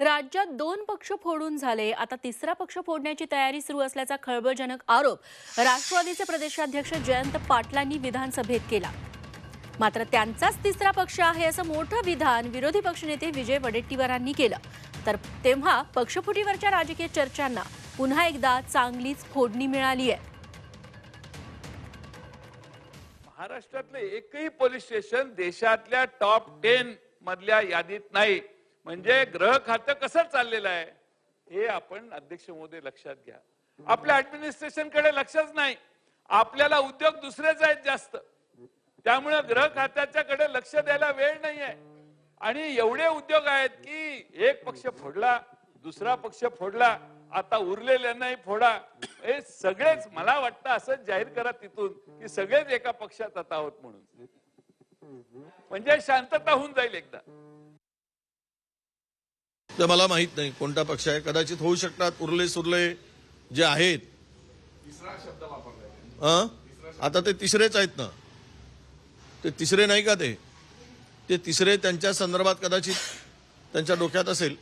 राज्यात दोन पक्ष फोडून झाले. आता तिसरा पक्ष फोडण्याची तयारी सुरू असल्याचा खळबळजनक आरोप राष्ट्रवादीचे प्रदेशाध्यक्ष जयंत पाटलांनी विधानसभेत केला. मात्र त्यांचाच तिसरा पक्ष आहे असं मोठं विधान विरोधी पक्षनेते विजय वडेट्टीवारांनी केलं. तर तेव्हा पक्षफुटीवरच्या राजकीय चर्चांना पुन्हा एकदा चांगलीच फोडणी मिळाली आहे महाराष्ट्रातले एकही पोलीस स्टेशन देशातल्या टॉप टेन मधल्या यादीत नाही. म्हणजे ग्रह खातं कसं चाललेलं आहे हे आपण अध्यक्ष मोदी लक्षात घ्या. आपल्या ऍडमिनिस्ट्रेशनकडे लक्षच नाही. आपल्याला उद्योग दुसरेच आहेत जास्त. त्यामुळे ग्रह खात्याच्या कडे लक्ष द्यायला वेळ नाहीये. आणि एवढे उद्योग आहेत की एक पक्ष फोडला दुसरा पक्ष फोडला आता उरलेल्यांनाही फोडा. हे सगळेच मला वाटतं असं जाहीर करा तिथून की सगळेच एका पक्षात आता आहोत म्हणून. म्हणजे शांतता होऊन जाईल एकदा. ते मला माहीत नाही. कोणता पक्ष आहे? कदाचित होऊ शकतात उरले सुरले जे आहेत. हं? आता ते तिसरेच आहेत ना. ते तिसरे नाही का ते? ते तिसरे त्यांच्या संदर्भात कदाचित त्यांच्या डोक्यात असेल.